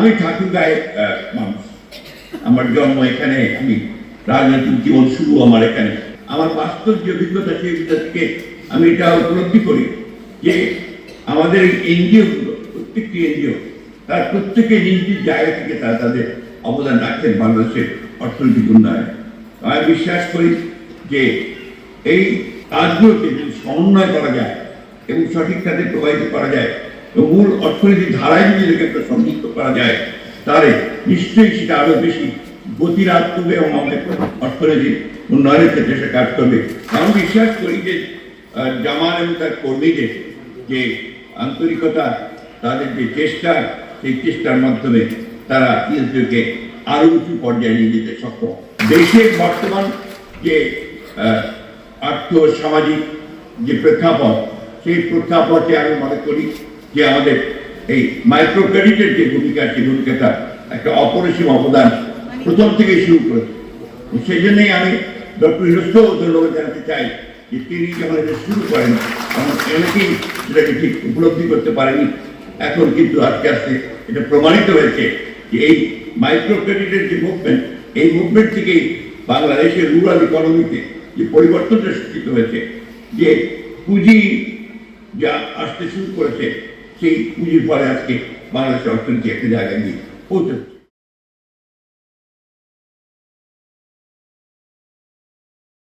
আমি ঠাকুর গায়ের মানুষ। আমার জন্ম এখানে, আমি রাজনৈতিক জীবন শুরু আমার এখানে। আমার বাস্তব যে অভিজ্ঞতা সেই অভিজ্ঞতা থেকে আমি এটা উপলব্ধি করি যে আমাদের এনজিও, প্রত্যেকটি এনজিও, তার প্রত্যেকে নিজ নিজ জায়গা থেকে তারা তাদের অবদান রাখছেন বাংলাদেশের অর্থনৈতিক উন্নয়নে। আমি বিশ্বাস করি যে এই কাজগুলোকে যদি সমন্বয় করা যায় এবং সঠিক কাজে প্রবাহিত করা যায় মূল অর্থনীতির ধারায় যদি এটাকে সংযুক্ত করা যায়, তাহলে নিশ্চয়ই সেটা আরও বেশি গতিরাজ করবে এবং আমাদের অর্থনীতি উন্নয়নের ক্ষেত্রে সে কাজ করবে। আমি বিশ্বাস করি যে জামাল এবং তার কর্মীদের যে আন্তরিকতা, তাদের যে চেষ্টা, সেই চেষ্টার মাধ্যমে তারা ইসরোকে আরও উঁচু পর্যায়ে নিয়ে যেতে সক্ষম। দেশের বর্তমান যে আর্থ সামাজিক যে প্রেক্ষাপট, সেই প্রেক্ষাপটে আমি মনে করি যে আমাদের এই মাইক্রো ক্রেডিটের যে ভূমিকা সেই ভূমিকাটা একটা অপরিসীম অবদান প্রথম থেকে শুরু করেছে সেই জন্যই আমি ডক্টর ইউনুসকেও ধন্যবাদ জানাতে চাই যে তিনি যখন এটা শুরু করেন তখন অনেকেই সেটাকে ঠিক উপলব্ধি করতে পারেনি। এখন কিন্তু আস্তে আস্তে এটা প্রমাণিত হয়েছে যে এই মাইক্রো ক্রেডিটের যে মুভমেন্ট এই মুভমেন্ট থেকেই বাংলাদেশের রুরাল ইকোনমিতে যে পরিবর্তনটা সৃষ্টি হয়েছে, যে পুঁজি যা আসতে শুরু করেছে সেই পুঁজির পরে আজকে বাংলাদেশের অর্থনীতি একটা জায়গায় গিয়ে পৌঁছে